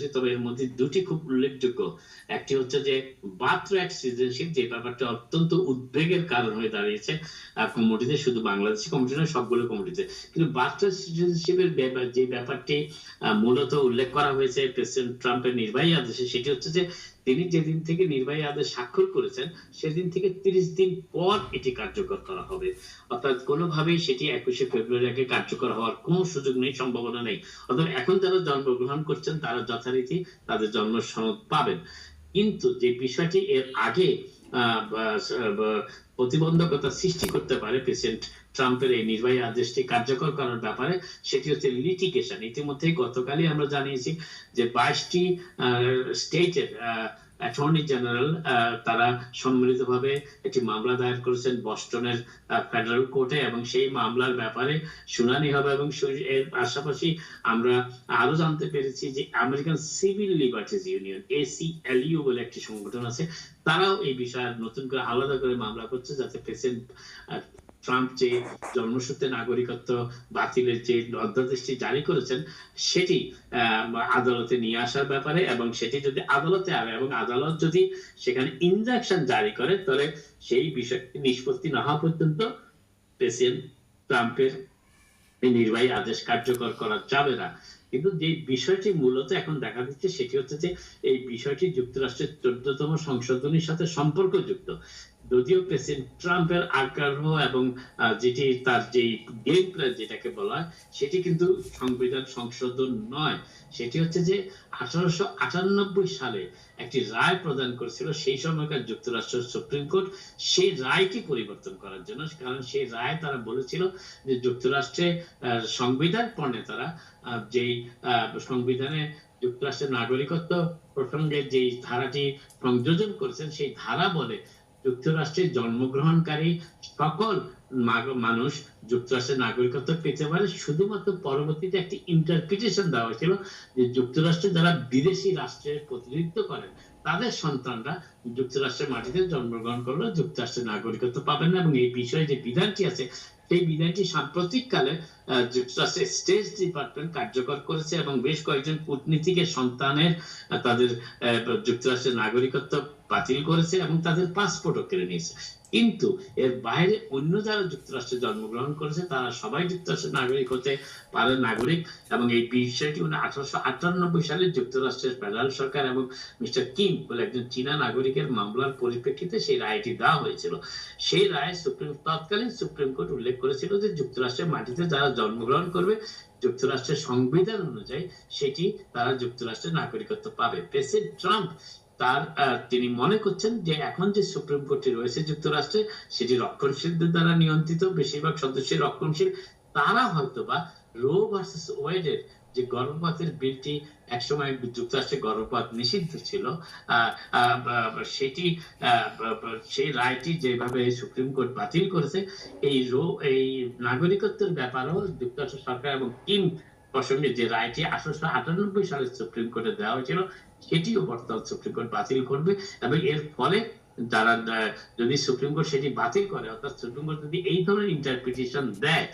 রয়েছে তবে এর মধ্যে দুটি খুব উল্লেখযোগ্য। একটি হচ্ছে যে, মাত্র এক সৃজনশীল, যে ব্যাপারটা অত্যন্ত উদ্বেগের কারণ হয়ে দাঁড়িয়েছে কমিটিতে, শুধু বাংলাদেশি কমিটি নয়, সবগুলো কমিটিতে। কিন্তু রাইট এর ব্যাপার, যে ব্যাপারটি মূলত উল্লেখ করা হয়েছে, প্রেসিডেন্ট ট্রাম্পের নির্বাহী আদেশে, সেটি হচ্ছে যে তিনি যেদিন থেকে নির্বাহী আদেশ স্বাক্ষর করেছেন, সেদিন থেকে তিরিশ দিন পর এটি কার্যকর করা হবে। অর্থাৎ কোনোভাবেই সেটি একুশে ফেব্রুয়ারি আগে কার্যকর হওয়ার কোনো সুযোগ নেই, সম্ভাবনা নেই। অর্থাৎ এখন যারা জন্মগ্রহণ করছেন, তারা যথারীতি তাদের জন্ম সনদ পাবেন। কিন্তু যে বিষয়টি এর আগে প্রতিবন্ধকতা সৃষ্টি করতে পারে প্রেসিডেন্ট ট্রাম্পের এই নির্বাহী আদেশটি কার্যকর করার ব্যাপারে, সেটি হচ্ছে লিটিগেশন ইতিমধ্যে গতকালই আমরা জানিয়েছি যে বাইশটি স্টেটের অ্যাটর্নি জেনারেল তারা সম্মিলিতভাবে একটি মামলা দায়ের করেছেন বস্টনের ফেডারেল কোর্টে এবং সেই মামলার ব্যাপারে শুনানি হবে এবং এর পাশাপাশি আমরা আরও জানতে পেরেছি যে American civil liberties union ACLU বলে একটি সংগঠন আছে, তারাও এই বিষয়ে নতুন করে আলাদা করে মামলা করছে যাতে প্রেসিডেন্ট ট্রাম্প যে জন্মসূত্রে নাগরিকত্ব বাতিলের যে অধ্যাদেশটি জারি করেছেন, সেটি আদালতে নিয়ে আসার ব্যাপারে এবং সেটি যদি আদালতে আনে এবং আদালত যদি সেখানে ইনজাকশন জারি করে, তাহলে সেই বিষয়টি নিষ্পত্তি না হওয়া পর্যন্ত প্রেসিডেন্ট ট্রাম্পের নির্বাহী আদেশ কার্যকর করা যাবে না। কিন্তু যে বিষয়টি মূলত এখন দেখা দিচ্ছে, সেটি হচ্ছে যে এই বিষয়টি যুক্তরাষ্ট্রের চোদ্দতম সংশোধনীর সাথে সম্পর্কযুক্ত। যদিও প্রেসিডেন্ট ট্রাম্পের আগ্রহ এবং যেটি তার যে গেম প্ল্যান যেটাকে বলা সেটি কিন্তু সংবিধান সংশোধন নয়। সেটি হচ্ছে যে আঠারোশো আটানব্বই সালে একটি রায় প্রদান করেছিল সেই সময়কার যুক্তরাষ্ট্রের সুপ্রিম কোর্ট। সেই রায়টি পরিবর্তন করার জন্য কারণ সেই রায় তারা বলেছিল যে যুক্তরাষ্ট্রে সংবিধান প্রণেতারা আহ, যেই সংবিধানে যুক্তরাষ্ট্রের নাগরিকত্ব প্রসঙ্গে যেই ধারাটি সংযোজন করেছেন সেই ধারা বলে যুক্তরাষ্ট্রে জন্মগ্রহণকারী সকল মানুষ যুক্তরাষ্ট্রের নাগরিকত্ব পেতে পারে। শুধুমাত্র পরবর্তীতে একটি ইন্টারপ্রিটেশন দেওয়া হয়েছিল যে যুক্তরাষ্ট্রে যারা বিদেশি রাষ্ট্রের প্রতিনিধিত্ব করেন তাদের সন্তানরা যুক্তরাষ্ট্রের মাটিতে জন্মগ্রহণ করলে যুক্তরাষ্ট্রের নাগরিকত্ব পাবেন না। এবং এই বিষয়ে যে বিধানটি আছে সেই বিধানটি সাম্প্রতিককালে আহ, যুক্তরাষ্ট্রের স্টেট ডিপার্টমেন্ট কার্যকর করেছে এবং বেশ কয়েকজন কূটনীতিকের সন্তানের তাদের যুক্তরাষ্ট্রের নাগরিকত্ব বাতিল করেছে এবং তাদের পাসপোর্টও কেড়ে নিয়েছে। কিন্তু এর বাইরে অন্য যারা যুক্তরাষ্ট্রে জন্মগ্রহণ করেছে, তারা সবাই যুক্তরাষ্ট্রের নাগরিক হতে পারে নাগরিক এবং এই বিষয়টি মানে আঠারোশো আটানব্বই সালে যুক্তরাষ্ট্রের ফেডারেল সরকার এবং মিস্টার কিম বলে একজন চীনা নাগরিকের মামলার পরিপ্রেক্ষিতে সেই রায়টি দেওয়া হয়েছিল। সেই রায় সুপ্রিম তৎকালীন সুপ্রিম কোর্ট উল্লেখ করেছিল যে যুক্তরাষ্ট্রের মাটিতে যারা জন্মগ্রহণ করবে, যুক্তরাষ্ট্রের সংবিধান অনুযায়ী সেটি তারা যুক্তরাষ্ট্রের নাগরিকত্ব পাবে। প্রেসিডেন্ট ট্রাম্প তার তিনি মনে করছেন যে এখন যে সুপ্রিম কোর্টটি রয়েছে যুক্তরাষ্ট্রে, সেটি রক্ষণশীলদের দ্বারা নিয়ন্ত্রিত, বেশিরভাগ সদস্যের রক্ষণশীল। তারা হয়তোবা রো ভার্সেস ওয়েডের যে গর্ভপাতের বিলটি একসময় যুক্তরাষ্ট্রে গর্ভপাত নিষিদ্ধ ছিল বা- বা সেটি বা- বা- সেই রায়টি যেভাবে সুপ্রিম কোর্ট বাতিল করেছে, এই রো, এই নাগরিকত্বের ব্যাপারেও যুক্তরাষ্ট্র সরকার এবং কিম প্রসঙ্গে যে রায়টি আঠারোশো আটানব্বই সালে সুপ্রিম কোর্টে দেওয়া হয়েছিল, সেটিও বর্তমান সুপ্রিম কোর্ট বাতিল করবে এবং এর ফলে যারা যদি সুপ্রিম কোর্ট সেটি বাতিল করে, অর্থাৎ সুপ্রিম কোর্ট যদি এই ধরনের ইন্টারপ্রিটেশন দেয়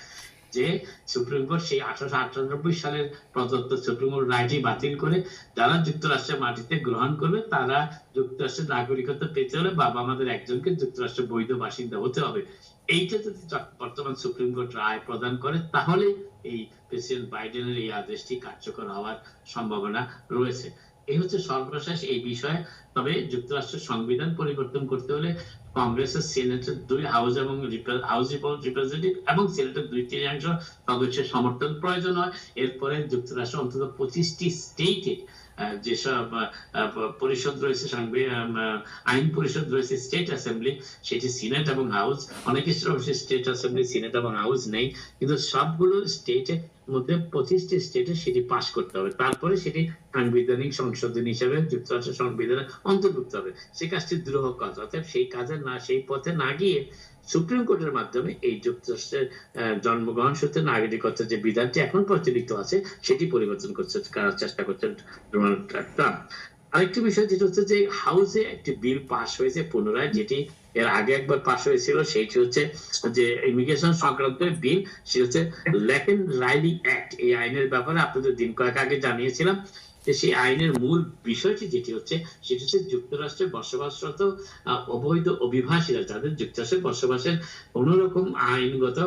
যে সুপ্রিম কোর্ট সেই আঠারোশো আটানব্বই সালের প্রদত্ত সুপ্রিম কোর্ট রায়টি বাতিল করে যারা যুক্তরাষ্ট্রের মাটিতে গ্রহণ করবে, তারা যুক্তরাষ্ট্রের নাগরিকত্ব পেতে হলে বাবা আমাদের একজনকে যুক্তরাষ্ট্রের বৈধ বাসিন্দা হতে হবে। এইটা যদি বর্তমান সুপ্রিম কোর্ট রায় প্রদান করে, তাহলে এই প্রেসিডেন্ট বাইডেনের এই আদেশটি কার্যকর হওয়ার সম্ভাবনা রয়েছে। এই হচ্ছে সর্বশেষ এই বিষয়ে। তবে যুক্তরাষ্ট্রের সংবিধান পরিবর্তন করতে হলে কংগ্রেসের সিনেটের দুই হাউস এবং হাউস রিপ্রেজেন্টেটিভ এবং সিনেটের দুই তৃতীয়াংশ সদস্যের সমর্থন প্রয়োজন হয়। এরপরে যুক্তরাষ্ট্র অন্তত পঁচিশটি স্টেটে যেসব পরিষদ রয়েছে আইন পরিষদ রয়েছে, স্টেট অ্যাসেম্বলি, সেটি সিনেট এবং হাউস অনেক স্টেট অ্যাসেম্বলি, সিনেট এবং হাউস নেই। কিন্তু সবগুলো স্টেটে মধ্যে পঁচিশটি স্টেটে সেটি পাশ করতে হবে। তারপরে সেটি সাংবিধানিক সংশোধন হিসেবে যুক্তরাষ্ট্রের সংবিধানে অন্তর্ভুক্ত হবে। সেই কাজটি দ্রোহ কাজ অর্থাৎ সেই কাজে না, সেই পথে না গিয়ে সুপ্রিম কোর্টের মাধ্যমে এই যুক্তরাষ্ট্রের জন্মগ্রহণ সূত্রে নাগরিকত্ব যে বিধানটি এখন প্রচলিত আছে, সেটি পরিবর্তন করছে, করার চেষ্টা করছেন ডোনাল্ড ট্রাম্প। আরেকটি বিষয় যেটা হচ্ছে যে হাউসে একটি বিল পাস হয়েছে পুনরায়, যেটি এর আগে একবার পাস হয়েছিল, সেটি হচ্ছে যে ইমিগ্রেশন সংক্রান্ত বিল সেটা হচ্ছে ল্যাকেন রাইলি অ্যাক্ট এই আইনের ব্যাপারে আপনাদের দিন কয়েক আগে জানিয়েছিলাম সেই আইনের মূল বিষয়টি যেটি হচ্ছে, সেটি হচ্ছে যুক্তরাষ্ট্রে বসবাসরত অবৈধ অভিবাসীরা, যাদের যুক্তরাষ্ট্রে বসবাসের কোন রকম আইনগত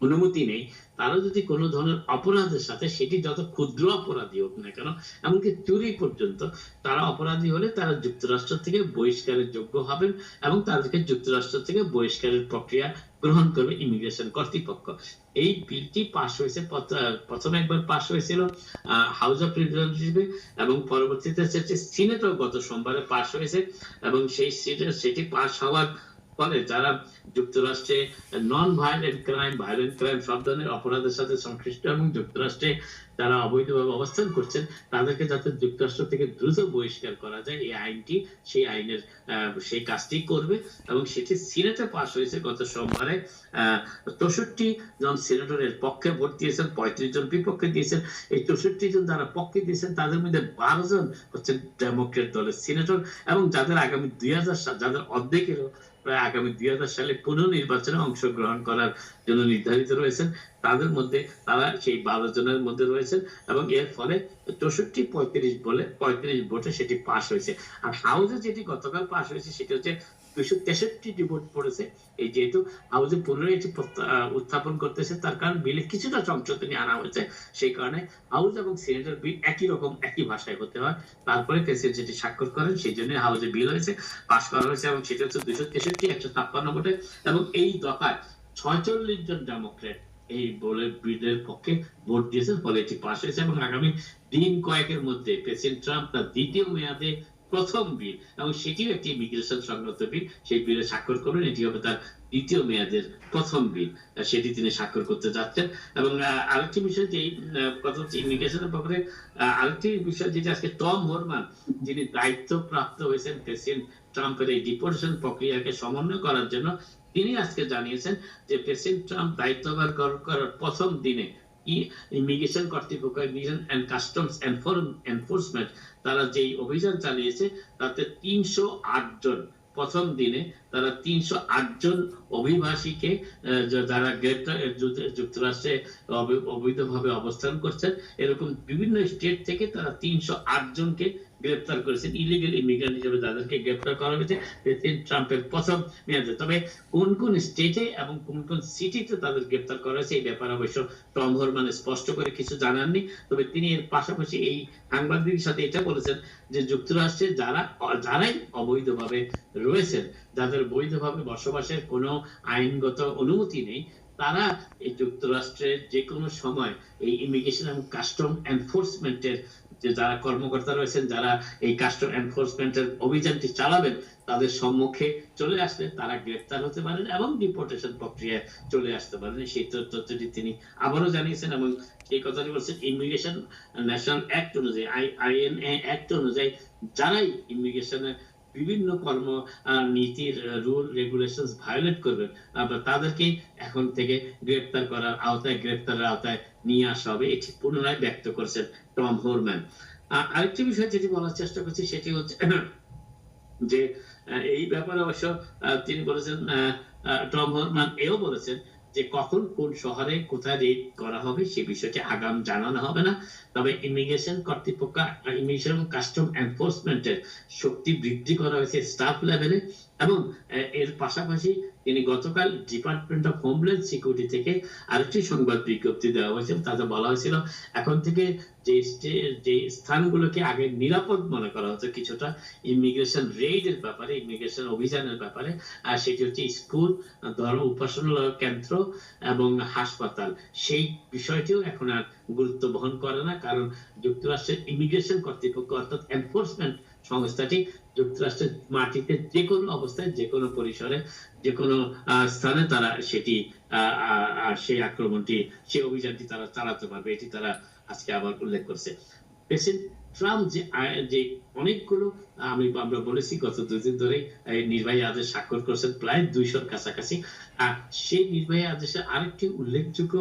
অনুমতি নেই, তারা যদি কোনো ধরনের অপরাধের সাথে সেটি যত ক্ষুদ্র অপরাধী হোক না কেন, এমনকি চুরি পর্যন্ত, তারা অপরাধী হলে তারা যুক্তরাষ্ট্র থেকে বহিষ্কারের যোগ্য হবেন এবং তাদেরকে যুক্তরাষ্ট্র থেকে বহিষ্কারের প্রক্রিয়া গ্রহণ করবে ইমিগ্রেশন কর্তৃপক্ষ। এই বিলটি পাশ হয়েছে প্রথ- প্রথমে একবার পাশ হয়েছিল হাউস অফ রিপ্রেজেন্টেটিভে এবং পরবর্তীতে সেটি সিনেটও গত সোমবারে পাশ হয়েছে এবং সেই সেটি পাশ হওয়ার ফলে যারা যুক্তরাষ্ট্রে non violent crime violent crime সব ধরনের অপরাধের সাথে সংশ্লিষ্ট এবং যুক্তরাষ্ট্রে যারা অবৈধভাবে অবস্থান করছেন, তাদেরকে যাতে যুক্তরাষ্ট্র থেকে দ্রুত বহিষ্কার করা যায়, এই আইনটি সেই আইনের সেই কাজটি করবে এবং সেটি সিনেটে পাশ হয়েছে গত সোমবারে। চৌষট্টি জন সিনেটরের পক্ষে ভোট দিয়েছেন, পঁয়ত্রিশ জন বিপক্ষে দিয়েছেন। এই চৌষট্টি জন যারা পক্ষে দিয়েছেন, তাদের মধ্যে বারো জন হচ্ছেন ডেমোক্রেট দলের সিনেটর এবং যাদের আগামী দুই হাজার যাদের অর্ধেকেরও আগামী দুই হাজার সালে পুনর্নির্বাচনে অংশগ্রহণ করার জন্য নির্ধারিত রয়েছেন। তাদের মধ্যে তারা সেই বারো জনের মধ্যে রয়েছেন এবং এর ফলে চৌষট্টি পঁয়ত্রিশ বলে পঁয়ত্রিশ ভোটে সেটি পাশ হয়েছে। আর হাউসে যেটি গতকাল পাশ হয়েছে সেটি হচ্ছে দুইশো তেষট্টি ভোট পড়েছে। এই যেহেতু হাউসে পুনরায় এটি উত্থাপন করতেছে, তার কারণ বিলে কিছুটা সংশোধনী আনা হয়েছে। সেই কারণে হাউস এবং সিনেটের বিল একই রকম, একই ভাষায় হতে হয়। তারপরে প্রেসিডেন্ট যেটি স্বাক্ষর করেন, সেই জন্য হাউসে বিল হয়েছে, পাশ করা হয়েছে এবং সেটা হচ্ছে দুইশো তেষট্টি, একশো ছাপ্পান্ন ভোটে। এবং এই দফায় ছয়চল্লিশ জন ডেমোক্রেট এই বলে বিলের পক্ষে ভোট দিয়েছেন, ফলে এটি পাশ হয়েছে। এবং আগামী দিন কয়েকের মধ্যে প্রেসিডেন্ট ট্রাম্প তার দ্বিতীয় মেয়াদে প্রথম বিল এবং সেটিও একটি ইমিগ্রেশন সংক্রান্ত বিল সেই বিলে স্বাক্ষর করবেন এটি হবে তার দ্বিতীয় মেয়াদের প্রথম বিল সেটি তিনি স্বাক্ষর করতে যাচ্ছেন। এবং আরেকটি বিষয় যে কথা হচ্ছে ইমিগ্রেশনের ব্যাপারে আরেকটি বিষয় যেটা আজকে টম হরমান, যিনি দায়িত্বপ্রাপ্ত হয়েছেন প্রেসিডেন্ট ট্রাম্পের এই ডিপোর্টেশন প্রক্রিয়াকে সমন্বয় করার জন্য, তিনি আজকে জানিয়েছেন যে, প্রেসিডেন্ট ট্রাম্প দায়িত্বভার করার প্রথম দিনে ইমিগ্রেশন কর্তৃপক্ষ, ইমিগ্রেশন অ্যান্ড কাস্টমস এনফোর্সমেন্ট তারা যেই অভিযান চালিয়েছে, তাতে তিনশো আট জন, প্রথম দিনে তারা তিনশো আট জন অভিবাসীকে যারা গ্রেপ্তার যুক্ত- যুক্তরাষ্ট্রে অবৈ- অবৈধভাবে অবস্থান করছেন, এরকম বিভিন্ন স্টেট থেকে তারা তিনশো আট জনকে গ্রেপ্তার করেছেন। ইলিগেল ইমিগ্রেন্ট হিসেবে যাদেরকে গ্রেপ্তার করা হয়েছে প্রেসিডেন্ট ট্রাম্পের প্রথম মেয়াদে। তবে কোন কোন স্টেটে এবং কোন কোন সিটিতে তাদের গ্রেপ্তার করা হয়েছে এই ব্যাপারে অবশ্য টম হরমান স্পষ্ট করে কিছু জানাননি। তবে তিনি এর পাশাপাশি এই সাংবাদিকের সাথে এটা বলেছেন যে যুক্তরাষ্ট্রে যারা, যারাই অবৈধভাবে রয়েছেন, যাদের বৈধভাবে বসবাসের কোনো আইনগত অনুমতি নেই, তারা এই যুক্তরাষ্ট্রের যে কোনো সময় এই ইমিগ্রেশন এবং কাস্টম এনফোর্সমেন্টের যে যারা কর্মকর্তা রয়েছেন, যারা এই কাস্টম এনফোর্সমেন্টের অভিযানটি চালাবেন, তাদের সম্মুখে চলে আসলে তারা গ্রেফতার হতে পারেন এবং ডিপোর্টেশন প্রক্রিয়ায় চলে আসতে পারেন। সেই তথ্য- তথ্যটি তিনি আবারও জানিয়েছেন এবং এই কথাটি বলছেন ইমিগ্রেশন ন্যাশনাল অ্যাক্ট অনুযায়ী আই আইএনএ অ্যাক্ট অনুযায়ী যারাই ইমিগ্রেশনের বিভিন্ন কর্ম নীতির রুল রেগুলেশন ভায়োলেট করবেন তাদেরকে এখন থেকে গ্রেপ্তার করার আওতায়, গ্রেপ্তারের আওতায় নিয়ে আসা হবে। এটি পুনরায় ব্যক্ত করেছেন টম হোরম্যান। আরেকটি বিষয় যেটি বলার চেষ্টা করছি, সেটি হচ্ছে যে এই ব্যাপারে অবশ্য তিনি বলেছেন টম হরমান এও বলেছেন যে, কখন কোন শহরে কোথায় রেড করা হবে, সে বিষয়টি আগাম জানানো হবে না। তবে ইমিগ্রেশন কর্তৃপক্ষ ইমিগ্রেশন কাস্টম এনফোর্সমেন্টের শক্তি বৃদ্ধি করা হয়েছে স্টাফ লেভেলে এবং এর পাশাপাশি তিনি গতকাল ডিপার্টমেন্ট অফ হোমল্যান্ড সিকিউরিটি থেকে আরেকটি সংবাদ বিজ্ঞপ্তি দেওয়া হয়েছে। তাতে বলা হয়েছিল, এখন থেকে যে যে স্থানগুলোকে আগে নিরাপদ মনে করা হতো কিছুটা ইমিগ্রেশন রেইডের ব্যাপারে, ইমিগ্রেশন অভিযানের ব্যাপারে, আর সেটি হচ্ছে স্কুল, ধর্ম, উপাসনালয় কেন্দ্র এবং হাসপাতাল। সেই বিষয়টিও এখন আর গুরুত্ব বহন করে না, কারণ যুক্তরাষ্ট্রের ইমিগ্রেশন কর্তৃপক্ষ অর্থাৎ এনফোর্সমেন্ট সংস্থাটি যুক্তরাষ্ট্রের মাটিতে যে কোনো অবস্থায় যে কোনো পরিসরে যে কোনো স্থানে তারা সেটি সেই আক্রমণটি, সেই অভিযানটি তারা চালাতে পারবে, এটি তারা আজকে আবার উল্লেখ করছে। প্রেসিডেন্ট ট্রাম্প যে যে অনেকগুলো, আমি, আমরা বলেছি গত দুদিন ধরে নির্বাহী আদেশ স্বাক্ষর করেছেন প্রায় দুইশোর কাছাকাছি, আর সেই নির্বাহী আদেশের আরেকটি উল্লেখযোগ্য